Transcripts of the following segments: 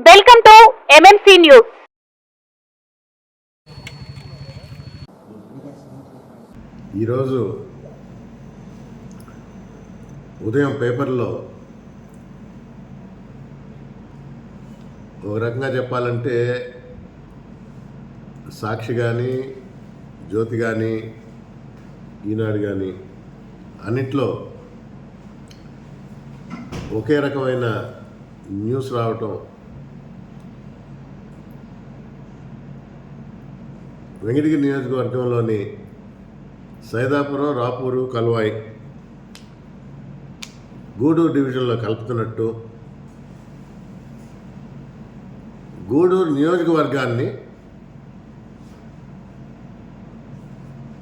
Welcome to MMC news ఈరోజు ఉదయం పేపర్లో ఒక రకంగా చెప్పాలంటే సాక్షి కానీ జ్యోతి కానీ ఈనాడు కానీ అన్నిట్లో ఒకే రకమైన న్యూస్ రావటం వెంకటగిరి నియోజకవర్గంలోని సైదాపురం రాపూరు కల్వాయి గూడూరు డివిజన్లో కలుపుతున్నట్టు గూడూరు నియోజకవర్గాన్ని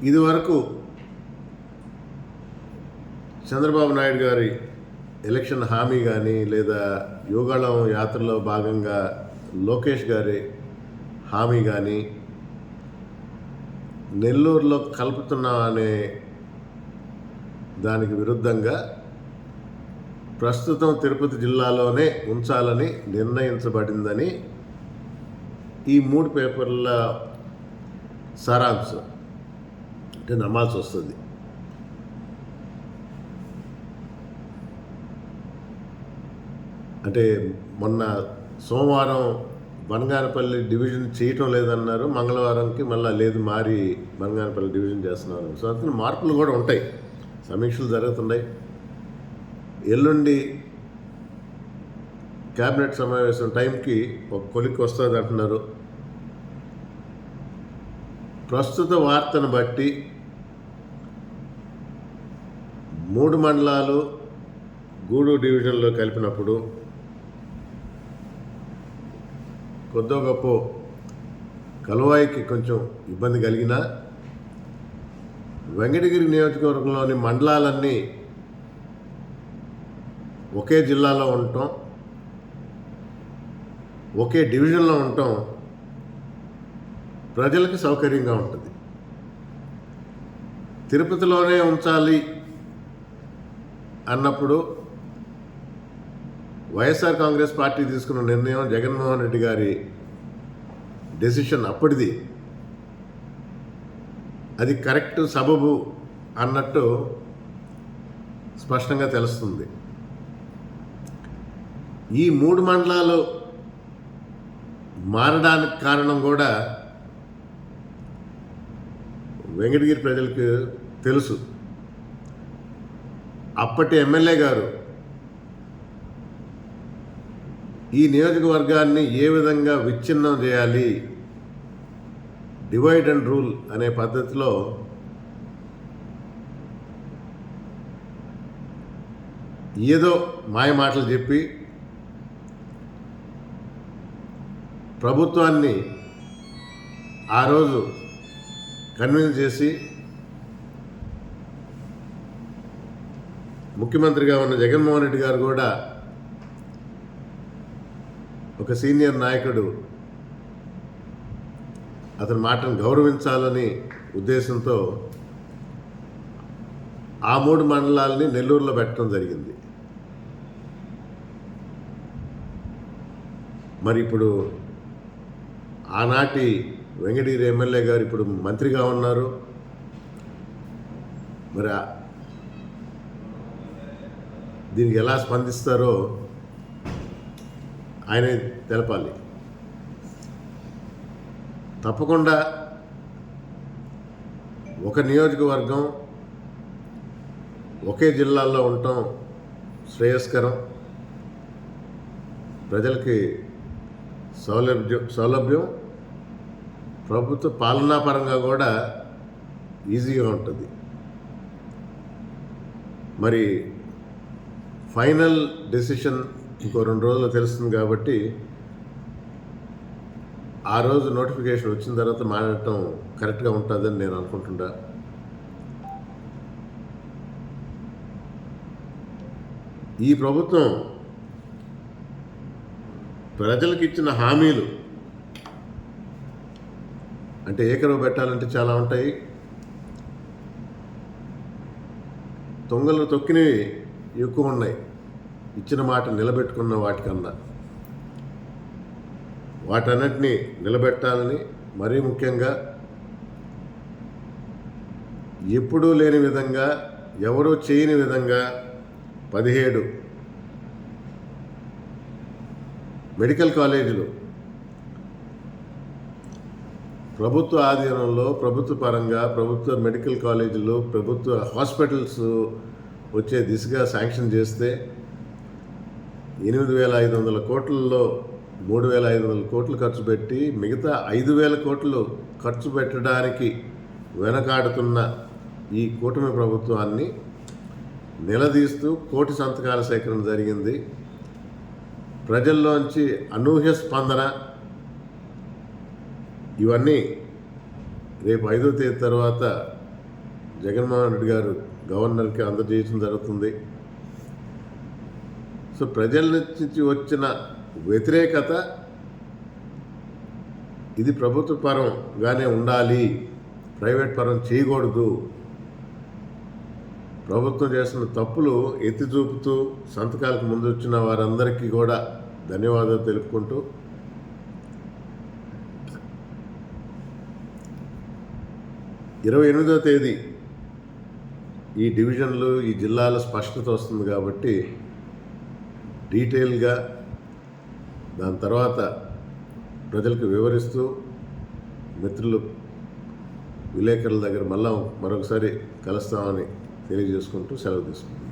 ఇదివరకు చంద్రబాబు నాయుడు గారి ఎలక్షన్ హామీ కానీ లేదా యోగాళం యాత్రలో భాగంగా లోకేష్ గారి హామీ కానీ నెల్లూరులో కలుపుతున్నాం అనే దానికి విరుద్ధంగా ప్రస్తుతం తిరుపతి జిల్లాలోనే ఉంచాలని నిర్ణయించబడిందని ఈ మూడు పేపర్ల సారాంశం అంటే నమ్మాల్సి వస్తుంది. అంటే మొన్న సోమవారం బనగానపల్లి డివిజన్ చేయటం లేదన్నారు. మంగళవారంకి మళ్ళీ లేదు మారి బనగానపల్లి డివిజన్ చేస్తున్నారు. సో అతను మార్పులు కూడా ఉంటాయి. సమీక్షలు జరుగుతున్నాయి. ఎల్లుండి క్యాబినెట్ సమావేశం టైంకి ఒక కొలిక్కి వస్తుంది అంటున్నారు. ప్రస్తుత వార్తను బట్టి మూడు మండలాలు గూడూరు డివిజన్లో కలిపినప్పుడు కొద్దో గొప్ప కలువాయికి కొంచెం ఇబ్బంది కలిగినా వెంకటగిరి నియోజకవర్గంలోని మండలాలన్నీ ఒకే జిల్లాలో ఉండటం ఒకే డివిజన్లో ఉండటం ప్రజలకు సౌకర్యంగా ఉంటుంది. తిరుపతిలోనే ఉంచాలి అన్నప్పుడు వైఎస్ఆర్ కాంగ్రెస్ పార్టీ తీసుకున్న నిర్ణయం జగన్మోహన్ రెడ్డి గారి డెసిషన్ అప్పటిది. అది కరెక్ట్ సబబు అన్నట్టు స్పష్టంగా తెలుస్తుంది. ఈ మూడు మండలాలు మారడానికి కారణం కూడా వెంకటగిరి ప్రజలకు తెలుసు. అప్పటి ఎమ్మెల్యే గారు ఈ నియోజకవర్గాన్ని ఏ విధంగా విచ్ఛిన్నం చేయాలి? డివైడ్ అండ్ రూల్ అనే పద్ధతిలో ఏదో మాయ మాటలు చెప్పి ప్రభుత్వాన్ని ఆ రోజు కన్విన్స్ చేసి ముఖ్యమంత్రిగా ఉన్న జగన్మోహన్ రెడ్డి గారు కూడా ఒక సీనియర్ నాయకుడు అతని మాటను గౌరవించాలని ఉద్దేశంతో ఆ మూడు మండలాలని నెల్లూరులో పెట్టడం జరిగింది. మరి ఇప్పుడు ఆనాటి వెంకటగిరి ఎమ్మెల్యే గారు ఇప్పుడు మంత్రిగా ఉన్నారు. మరి దీనికి ఎలా స్పందిస్తారో ఆయనే తెలపాలి. తప్పకుండా ఒక నియోజకవర్గం ఒకే జిల్లాలో ఉండటం శ్రేయస్కరం. ప్రజలకి సౌలభ్యం సౌలభ్యం ప్రభుత్వ పాలనాపరంగా కూడా ఈజీగా ఉంటుంది. మరి ఫైనల్ డెసిషన్ ఇంకో రెండు రోజుల్లో తెలుస్తుంది కాబట్టి ఆ రోజు నోటిఫికేషన్ వచ్చిన తర్వాత మాట్లాడటం కరెక్ట్గా ఉంటుందని నేను అనుకుంటుండా ఈ ప్రభుత్వం ప్రజలకు ఇచ్చిన హామీలు అంటే ఏకరవ పెట్టాలంటే చాలా ఉంటాయి. తొంగలు తొక్కినవి ఎక్కువ ఉన్నాయి. ఇచ్చిన మాట నిలబెట్టుకున్న వాటికన్నా. వాటన్నిటిని నిలబెట్టాలని మరీ ముఖ్యంగా ఎప్పుడూ లేని విధంగా ఎవరూ చేయని విధంగా పదిహేడు మెడికల్ కాలేజీలు ప్రభుత్వ ఆధీనంలో ప్రభుత్వ పరంగా ప్రభుత్వ మెడికల్ కాలేజీలు ప్రభుత్వ హాస్పిటల్స్ వచ్చే దిశగా శాంక్షన్ చేస్తే ఎనిమిది వేల ఐదు వందల కోట్లలో మూడు వేల ఐదు వందల కోట్లు ఖర్చు పెట్టి మిగతా ఐదు వేల కోట్లు ఖర్చు పెట్టడానికి వెనకాడుతున్న ఈ కూటమి ప్రభుత్వాన్ని నిలదీస్తూ కోటి సంతకాల సేకరణ జరిగింది. ప్రజల్లోంచి అనూహ్య స్పందన ఇవన్నీ రేపు ఐదో తేదీ తర్వాత జగన్మోహన్ రెడ్డి గారు గవర్నర్కి అందజేయడం జరుగుతుంది. సో ప్రజల నుంచి వచ్చిన వ్యతిరేకత ఇది ప్రభుత్వ పరంగానే ఉండాలి. ప్రైవేట్ పరం చేయకూడదు. ప్రభుత్వం చేసిన తప్పులు ఎత్తి చూపుతూ సంతకాలకు ముందు వచ్చిన వారందరికీ కూడా ధన్యవాదాలు తెలుపుకుంటూ ఇరవై ఎనిమిదో తేదీ ఈ డివిజన్లు ఈ జిల్లాల స్పష్టత వస్తుంది కాబట్టి డీటెయిల్గా దాని తర్వాత ప్రజలకు వివరిస్తూ మిత్రులు విలేకరుల దగ్గర మళ్ళా మరొకసారి కలుస్తామని తెలియజేసుకుంటూ సెలవు తీసుకుంటాం